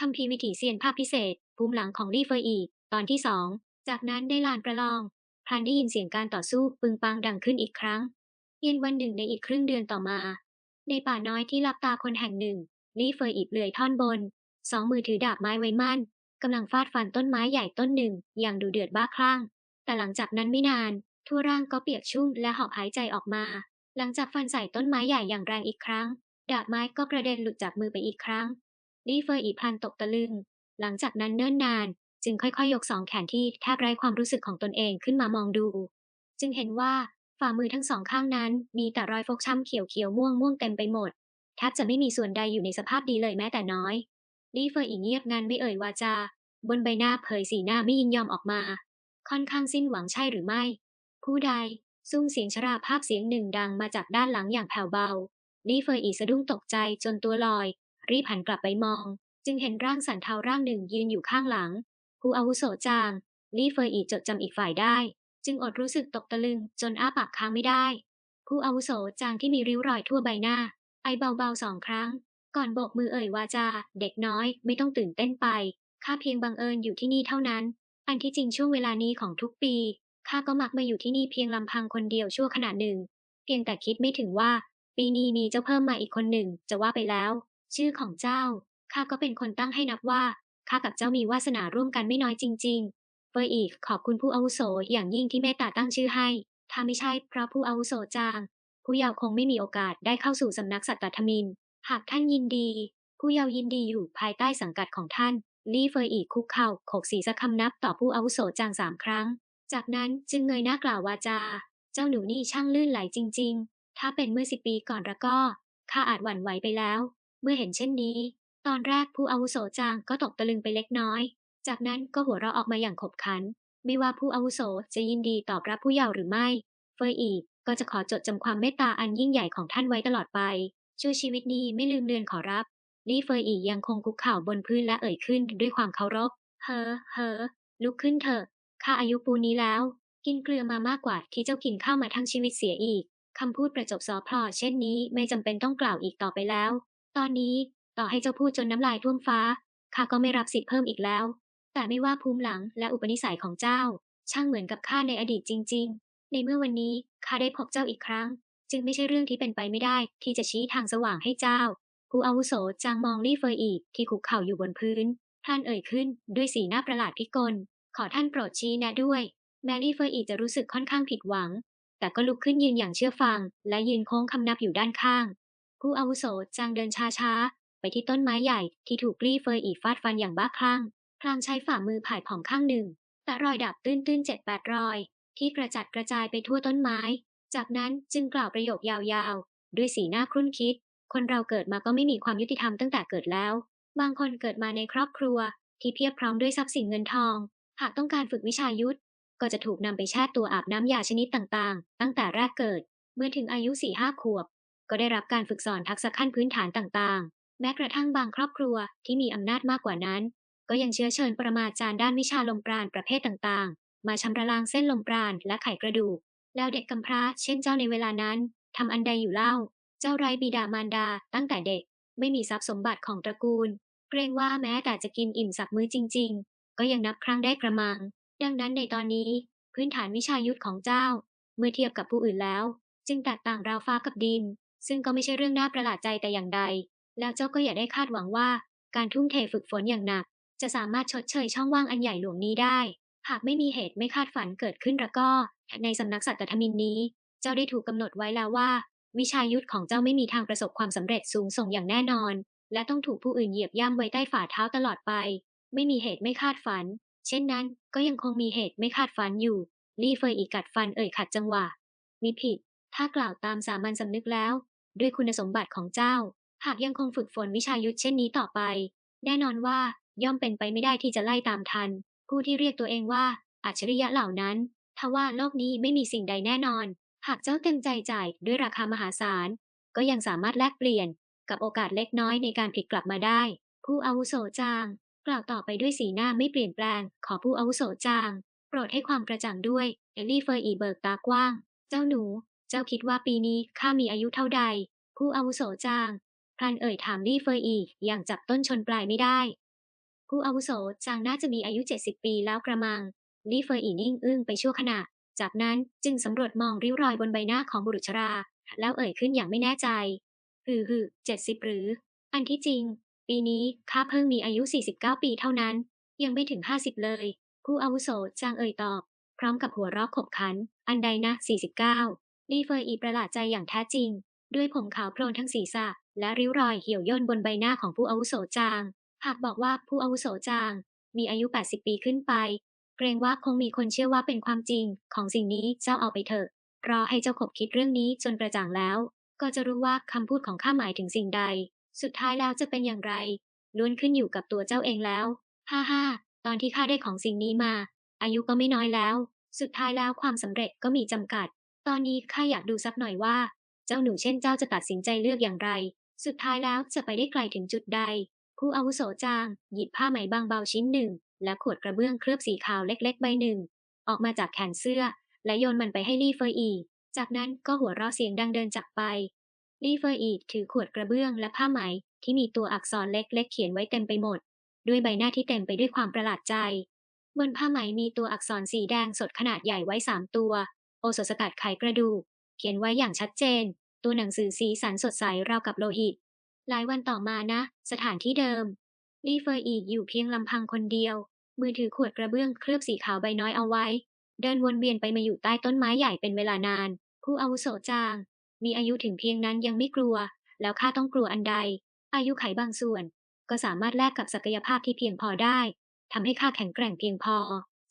คำพีร์วิถีเซียนภาพพิเศษ ภูมิหลังของลี่เฟยอีตอนที่สอง จากนั้นได้ลานประลอง พลันได้ยินเสียงการต่อสู้ปึงปังดังขึ้นอีกครั้ง เย็นวันหนึ่งในอีกครึ่งเดือนต่อมา ในป่าน้อยที่ลับตาคนแห่งหนึ่ง ลี่เฟยอีเปลือยท่อนบน สองมือถือดาบไม้ไว้มั่นกำลังฟาดฟันต้นไม้ใหญ่ต้นหนึ่ง อย่างดูเดือดบ้าคลั่ง แต่หลังจากนั้นไม่นาน ทั่วร่างก็เปียกชุ่มและหอบหายใจออกมา หลังจากฟันใส่ต้นไม้ใหญ่อย่างแรงอีกครั้ง ดาบไม้ก็กระเด็นหลุดจากมือไปอีกครั้ง ลี่เฟยอีพันตกตะลึง หลังจากนั้นเนิ่นนาน จึงค่อยๆ ยกสองแขนที่แทบไร้ความรู้สึกของตนเองขึ้นมามองดู จึงเห็นว่าฝ่ามือทั้งสองข้างนั้น มีแต่รอยฟกช้ำเขียวเขียวม่วงม่วงเต็มไปหมดแทบจะไม่มีส่วนใดอยู่ในสภาพดีเลยแม้แต่น้อยลี่เฟยอีเงียบงันไม่เอ่ยวาจา บนใบหน้าเผยสีหน้าไม่ยินยอมออกมา ค่อนข้างสิ้นหวังใช่หรือไม่ ผู้ใดซุ้มเสียงชราภาพเสียงหนึ่งดังมาจากด้านหลังอย่างแผ่วเบาลี่เฟยอีสะดุ้งตกใจจนตัวลอย รีบหันกลับไปมอง จึงเห็นร่างสันเทาร่างหนึ่งยืนอยู่ข้างหลัง ผู้อาวุโสจาง ลี่เฟยอีจดจำอีกฝ่ายได้ จึงอดรู้สึกตกตะลึงจนอ้าปากค้างไม่ได้ ผู้อาวุโสจางที่มีริ้วรอยทั่วใบหน้า ไอเบาๆสองครั้ง ก่อนโบกมือเอ่ยวาจา เด็กน้อยไม่ต้องตื่นเต้นไปข้าเพียงบังเอิญอยู่ที่นี่เท่านั้น อันที่จริงช่วงเวลานี้ของทุกปีข้าก็มักมาอยู่ที่นี่เพียงลำพังคนเดียวชั่วขณะหนึ่ง เพียงแต่คิดไม่ถึงว่า ปีนี้มีเจ้าเพิ่มมาอีกคนหนึ่ง จะว่าไปแล้ว ชื่อของเจ้า ข้าก็เป็นคนตั้งให้นับว่า ข้ากับเจ้ามีวาสนาร่วมกันไม่น้อยจริง ๆ เฟยอีกขอบคุณผู้อาวุโสอย่างยิ่งที่เมตตาตั้งชื่อให้ ถ้าไม่ใช่เพราะผู้อาวุโสจาง ผู้เยาว์คงไม่มีโอกาสได้เข้าสู่สำนักสัตตธมิน หากท่านยินดี ผู้เยาว์ยินดีอยู่ภายใต้สังกัดของท่าน ลี่เฟยอีกคุกเข่าโขกศีรษะคำนับต่อผู้อาวุโสจางสามครั้ง จากนั้นจึงเงยหน้ากล่าววาจา เจ้าหนูนี่ช่างลื่นไหลจริง ๆ ถ้าเป็นเมื่อสิบปีก่อนล้วก็ข้าอาจหวั่นไหวไปแล้ว เมื่อเห็นเช่นนี้ ตอนแรกผู้อาวุโสจางก็ตกตะลึงไปเล็กน้อย จากนั้นก็หัวเราะออกมาอย่างขบขัน ไม่ว่าผู้อาวุโสจะยินดีตอบรับผู้เยาว์หรือไม่ เฟยอีก็จะขอจดจำความเมตตาอันยิ่งใหญ่ของท่านไว้ตลอดไปช่วยชีวิตนี้ไม่ลืมเลือนขอรับลี่เฟยอียังคงคุกเข่าบนพื้นและเอ่ยขึ้นด้วยความเคารพ เฮอเฮอลุกขึ้นเถอะ ข้าอายุปูนนี้แล้ว กินเกลือมามากกว่าที่เจ้ากินข้าวมาทั้งชีวิตเสียอีก คำพูดประจบซอพลอเช่นนี้ไม่จำเป็นต้องกล่าวอีกต่อไปแล้ว ตอนนี้ต่อให้เจ้าพูดจนน้ำลายท่วมฟ้าข้าก็ไม่รับสิทธิ์เพิ่มอีกแล้ว แต่ไม่ว่าภูมิหลังและอุปนิสัยของเจ้า ช่างเหมือนกับข้าในอดีตจริง ๆ ในเมื่อวันนี้ข้าได้พบเจ้าอีกครั้ง จึงไม่ใช่เรื่องที่เป็นไปไม่ได้ ที่จะชี้ทางสว่างให้เจ้าผู้อาวุโสจางมองลี่เฟยอีกที่คุกเข่าอยู่บนพื้นพลานเอ่ยขึ้นด้วยสีหน้าประหลาดพิกล ขอท่านโปรดชี้แนะด้วย แมรี่เฟยอีจะรู้สึกค่อนข้างผิดหวัง แต่ก็ลุกขึ้นยืนอย่างเชื่อฟัง และยืนโค้งคำนับอยู่ด้านข้าง ผู้อาวุโสจางเดินช้าๆ ไปที่ต้นไม้ใหญ่ที่ถูกลี่เฟยอีฟาดฟันอย่างบ้าคลั่งพลางใช้ฝ่ามือผ่ายผ่องข้างหนึ่ง แต่รอยดับตื้นๆเจ็ดแปดรอย ที่กระจัดกระจายไปทั่วต้นไม้ จากนั้นจึงกล่าวประโยคยาวๆ ด้วยสีหน้าครุ่นคิด คนเราเกิดมาก็ไม่มีความยุติธรรมตั้งแต่เกิดแล้ว บางคนเกิดมาในครอบครัว ที่เพียบพร้อมด้วยทรัพย์สินเงินทอง หากต้องการฝึกวิชายุทธก็จะถูกนำไปแช่ตัวอาบน้ำยาชนิดต่างๆ ตั้งแต่แรกเกิด เมื่อถึงอายุสี่ห้าขวบ ก็ได้รับการฝึกสอนทักษะขั้นพื้นฐานต่างๆ แม้กระทั่งบางครอบครัวที่มีอำนาจมากกว่านั้น ก็ยังเชื้อเชิญปรมาจารย์ด้านวิชาลมปราณประเภทต่างๆ มาชำระล้างเส้นลมปราณและไขกระดูก แล้วเด็กกำพร้า เช่นเจ้าในเวลานั้นทำอันใดอยู่เล่า เจ้าไร้บิดามารดา ตั้งแต่เด็ก ไม่มีทรัพย์สมบัติของตระกูล เกรงว่าแม้แต่จะกินอิ่มสักมื้อจริง ๆ ก็ยังนับครั้งได้กระมัง ดังนั้นในตอนนี้ พื้นฐานวิชายุทธของเจ้า เมื่อเทียบกับผู้อื่นแล้ว จึงแตกต่างราวฟ้ากับดิน ซึ่งก็ไม่ใช่เรื่องน่าประหลาดใจแต่อย่างใด แล้วเจ้าก็อย่าได้คาดหวังว่า การทุ่มเทฝึกฝนอย่างหนัก จะสามารถชดเชยช่องว่างอันใหญ่หลวงนี้ได้ หากไม่มีเหตุไม่คาดฝันเกิดขึ้นแล้วก็ ในสำนักสัตตธมินนี้ เจ้าได้ถูกกำหนดไว้แล้วว่า วิชายุทธของเจ้าไม่มีทางประสบความสำเร็จสูงส่งอย่างแน่นอน และต้องถูกผู้อื่นเหยียบย่ำไว้ใต้ฝ่าเท้าตลอดไป ไม่มีเหตุไม่คาดฝัน เช่นนั้น ก็ยังคงมีเหตุไม่คาดฝันอยู่ลี่เฟยอีกัดฟันเอ่ยขัดจังหวะมิผิดถ้ากล่าวตามสามัญสำนึกแล้ว ด้วยคุณสมบัติของเจ้า หากยังคงฝึกฝนวิชายุทธเช่นนี้ต่อไป แน่นอนว่าย่อมเป็นไปไม่ได้ที่จะไล่ตามทัน ผู้ที่เรียกตัวเองว่าอัจฉริยะเหล่านั้นทว่าโลกนี้ไม่มีสิ่งใดแน่นอน หากเจ้าเต็มใจจ่ายด้วยราคามหาศาล ก็ยังสามารถแลกเปลี่ยน กับโอกาสเล็กน้อยในการพลิกกลับมาได้ ผู้อาวุโสจาง กล่าวต่อไปด้วยสีหน้าไม่เปลี่ยนแปลง ขอผู้อาวุโสจาง โปรดให้ความกระจ่างด้วย เอลลี่เฟอร์อีเบิร์กตากว้าง เจ้าหนู เจ้าคิดว่าปีนี้ข้ามีอายุเท่าใด ผู้อาวุโสจางพลันเอ่ยถามลี่เฟอร์อีอย่างจับต้นชนปลายไม่ได้ ผู้อาวุโสจางน่าจะมีอายุ70ปีแล้วกระมังลี่เฟยอีนิ่งอึ้งไปชั่วขณะ จากนั้นจึงสำรวจมองริ้วรอยบนใบหน้าของบุรุษชรา แล้วเอ่ยขึ้นอย่างไม่แน่ใจฮือฮือเจ็ดสิบหรือ อันที่จริง ปีนี้ข้าเพิ่งมีอายุ49ปีเท่านั้น ยังไม่ถึง50เลย ผู้อาวุโสจางเอ่ยตอบ พร้อมกับหัวเราะขบขัน อันใดนะ49 ลี่เฟยอีประหลาดใจอย่างแท้จริง ด้วยผมขาวโพลนทั้งศีรษะ และริ้วรอยเหี่ยวย่นบนใบหน้าของผู้อาวุโสจาง หากบอกว่าผู้อาวุโสจาง มีอายุ 80 ปีขึ้นไป เกรงว่าคงมีคนเชื่อว่าเป็นความจริง ของสิ่งนี้เจ้าเอาไปเถอะ รอให้เจ้าขบคิดเรื่องนี้จนกระจ่างแล้ว ก็จะรู้ว่าคำพูดของข้าหมายถึงสิ่งใด สุดท้ายแล้วจะเป็นอย่างไรล้วนขึ้นอยู่กับตัวเจ้าเองแล้วฮ่าฮ่าตอนที่ข้าได้ของสิ่งนี้มา อายุก็ไม่น้อยแล้ว สุดท้ายแล้วความสำเร็จก็มีจำกัด ตอนนี้ข้าอยากดูสักหน่อยว่า เจ้าหนูเช่นเจ้าจะตัดสินใจเลือกอย่างไร สุดท้ายแล้วจะไปได้ไกลถึงจุดใด ผู้อาวุโสจาง หยิบผ้าไหมบางเบาชิ้นหนึ่ง และขวดกระเบื้องเคลือบสีขาวเล็กๆ ใบหนึ่ง ออกมาจากแขนเสื้อ และโยนมันไปให้ลี่เฟยอี จากนั้นก็หัวเราะเสียงดังเดินจากไป ลี่เฟยอีถือขวดกระเบื้องและผ้าไหมที่มีตัวอักษรเล็กๆ เขียนไว้เต็มไปหมด ด้วยใบหน้าที่เต็มไปด้วยความประหลาดใจ บนผ้าไหมมีตัวอักษรสีแดงสดขนาดใหญ่ไว้สามตัว สถสกัดไขกระดูก เขียนไว้อย่างชัดเจน ตัวหนังสือสีสันสดใสราวกับโลหิต หลายวันต่อมานะ สถานที่เดิมลี่เฟยอีอยู่เพียงลำพังคนเดียว มือถือขวดกระเบื้องเคลือบสีขาวใบน้อยเอาไว้ เดินวนเวียนไปมาอยู่ใต้ต้นไม้ใหญ่เป็นเวลานาน ผู้อาวุโสจาง มีอายุถึงเพียงนั้นยังไม่กลัว แล้วข้าต้องกลัวอันใด อายุไขบางส่วน ก็สามารถแลกกับศักยภาพที่เพียงพอได้ทำให้ข้าแข็งแกร่งเพียงพอ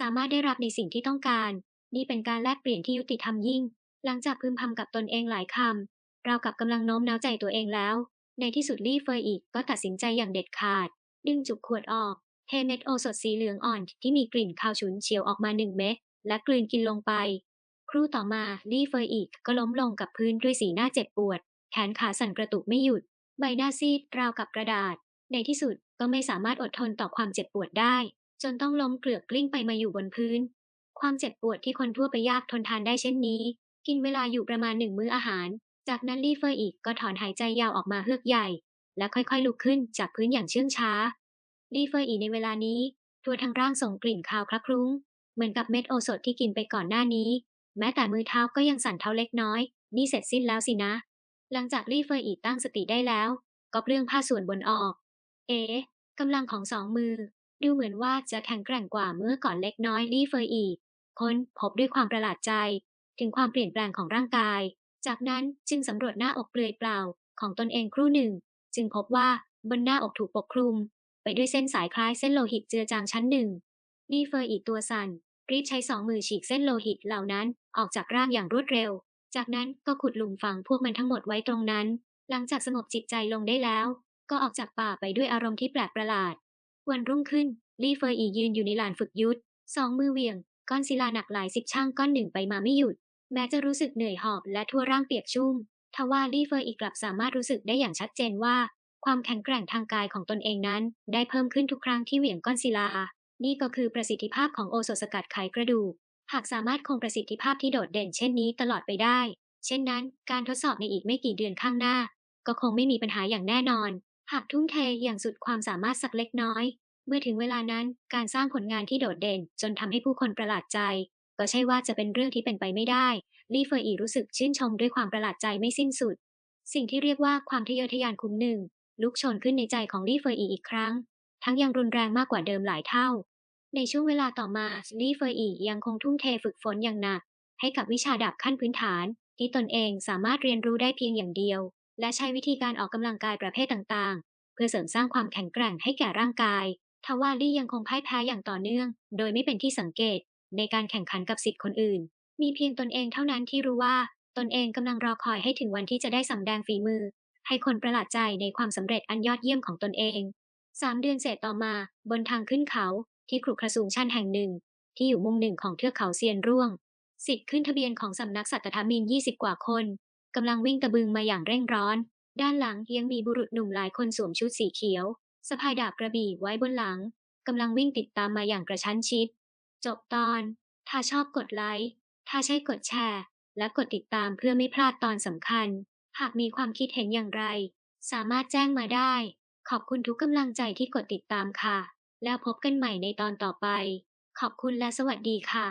สามารถได้รับในสิ่งที่ต้องการ นี่เป็นการแลกเปลี่ยนที่ยุติธรรมยิ่ง หลังจากพึมพำกับตนเองหลายคำเรากับกำลังโน้มน้าวใจตัวเองแล้ว ในที่สุดลี่เฟยอีกก็ตัดสินใจอย่างเด็ดขาด ดึงจุกขวดออกเทเม็ดโอสถสีเหลืองอ่อนที่มีกลิ่นคาวฉุนเฉียวออกมาหนึ่งเม็ดและกลืนกินลงไป ครู่ต่อมาลี่เฟยอีกก็ล้มลงกับพื้นด้วยสีหน้าเจ็บปวด แขนขาสั่นกระตุกไม่หยุด ใบหน้าซีดราวกับกระดาษ ในที่สุดก็ไม่สามารถอดทนต่อความเจ็บปวดได้ จนต้องล้มเกลือกกลิ้งไปมาอยู่บนพื้น ความเจ็บปวดที่คนทั่วไปยากทนทานได้เช่นนี้ กินเวลาอยู่ประมาณหนึ่งมื้ออาหาร จากนั้นลี่เฟยอีกก็ถอนหายใจยาวออกมาเฮือกใหญ่ และค่อยๆลุกขึ้นจากพื้นอย่างเชื่องช้า ลี่เฟยอีในเวลานี้ ทั่วทั้งร่างส่งกลิ่นคาวคละคลุ้ง เหมือนกับเม็ดโอสถที่กินไปก่อนหน้านี้ แม้แต่มือเท้าก็ยังสั่นเทาเล็กน้อย นี่เสร็จสิ้นแล้วสินะ หลังจากลี่เฟยอีตั้งสติได้แล้ว ก็เปลื้องผ้าส่วนบนออก เอ๊ะกำลังของสองมือ ดูเหมือนว่าจะแข็งแกร่งกว่าเมื่อก่อนเล็กน้อยลี่เฟยอี ค้นพบด้วยความประหลาดใจ ถึงความเปลี่ยนแปลงของร่างกาย จากนั้นจึงสำรวจหน้าอกเปลือยเปล่าของตนเองครู่หนึ่ง จึงพบว่าบนหน้าอกถูกปกคลุม ไปด้วยเส้นสายคล้ายเส้นโลหิตเจือจางชั้นหนึ่งลี่เฟยอีตัวสั่นรีบใช้สองมือฉีกเส้นโลหิตเหล่านั้นออกจากร่างอย่างรวดเร็ว จากนั้นก็ขุดหลุมฝังพวกมันทั้งหมดไว้ตรงนั้น หลังจากสงบจิตใจลงได้แล้ว ก็ออกจากป่าไปด้วยอารมณ์ที่แปลกประหลาด วันรุ่งขึ้น ลี่เฟยอียืนอยู่ในลานฝึกยุทธสองมือเหวี่ยง ก้อนศิลาหนักหลายสิบช่างก้อนหนึ่งไปมาไม่หยุด แม้จะรู้สึกเหนื่อยหอบและทั่วร่างเปียกชุ่มทว่าลี่เฟยอีกลับสามารถรู้สึกได้อย่างชัดเจนว่า ความแข็งแกร่งทางกายของตนเองนั้น ได้เพิ่มขึ้นทุกครั้งที่เหวี่ยงก้อนศิลา นี่ก็คือประสิทธิภาพของโอสถสกัดไขกระดูก หากสามารถคงประสิทธิภาพที่โดดเด่นเช่นนี้ตลอดไปได้ เช่นนั้น การทดสอบในอีกไม่กี่เดือนข้างหน้า ก็คงไม่มีปัญหาอย่างแน่นอน หากทุ่มเทอย่างสุดความสามารถสักเล็กน้อย เมื่อถึงเวลานั้นการสร้างผลงานที่โดดเด่น จนทำให้ผู้คนประหลาดใจ ก็ใช่ว่าจะเป็นเรื่องที่เป็นไปไม่ได้ลี่เฟยอีรู้สึกชื่นชมด้วยความประหลาดใจไม่สิ้นสุด สิ่งที่เรียกว่าความทะเยอทะยานคุ้มหนึ่ง ลุกโชนขึ้นในใจของลี่เฟยอีอีกครั้ง ทั้งยังรุนแรงมากกว่าเดิมหลายเท่า ในช่วงเวลาต่อมาลี่เฟยอียังคงทุ่มเทฝึกฝนอย่างหนัก ให้กับวิชาดาบขั้นพื้นฐาน ที่ตนเองสามารถเรียนรู้ได้เพียงอย่างเดียว และใช้วิธีการออกกำลังกายประเภทต่างๆ เพื่อเสริมสร้างความแข็งแกร่งให้แก่ร่างกาย ทว่าลี่ยังคงพ่ายแพ้อย่างต่อเนื่อง โดยไม่เป็นที่สังเกต ในการแข่งขันกับสิทธิ์คนอื่น มีเพียงตนเองเท่านั้นที่รู้ว่า ตนเองกำลังรอคอยให้ถึงวันที่จะได้สำแดงฝีมือ ให้คนประหลาดใจในความสำเร็จอันยอดเยี่ยมของตนเองสามเดือนเศษต่อมาบนทางขึ้นเขาที่ครุกระสูงชันแห่งหนึ่ง ที่อยู่มุมหนึ่งของเทือกเขาเซียนร่วง สิทธิ์ขึ้นทะเบียนของสำนักสัตธรรมิน20กว่าคนกำลังวิ่งตะบึงมาอย่างเร่งร้อน ด้านหลังยังมีบุรุษหนุ่มหลายคนสวมชุดสีเขียว สะพายดาบกระบี่ไว้บนหลังกำลังวิ่งติดตามมาอย่างกระชั้นชิด จบตอน ถ้าชอบกดไลค์ ถ้าใช่กดแชร์ และกดติดตามเพื่อไม่พลาดตอนสำคัญ หากมีความคิดเห็นอย่างไร สามารถแจ้งมาได้ ขอบคุณทุกกำลังใจที่กดติดตามค่ะ แล้วพบกันใหม่ในตอนต่อไป ขอบคุณและสวัสดีค่ะ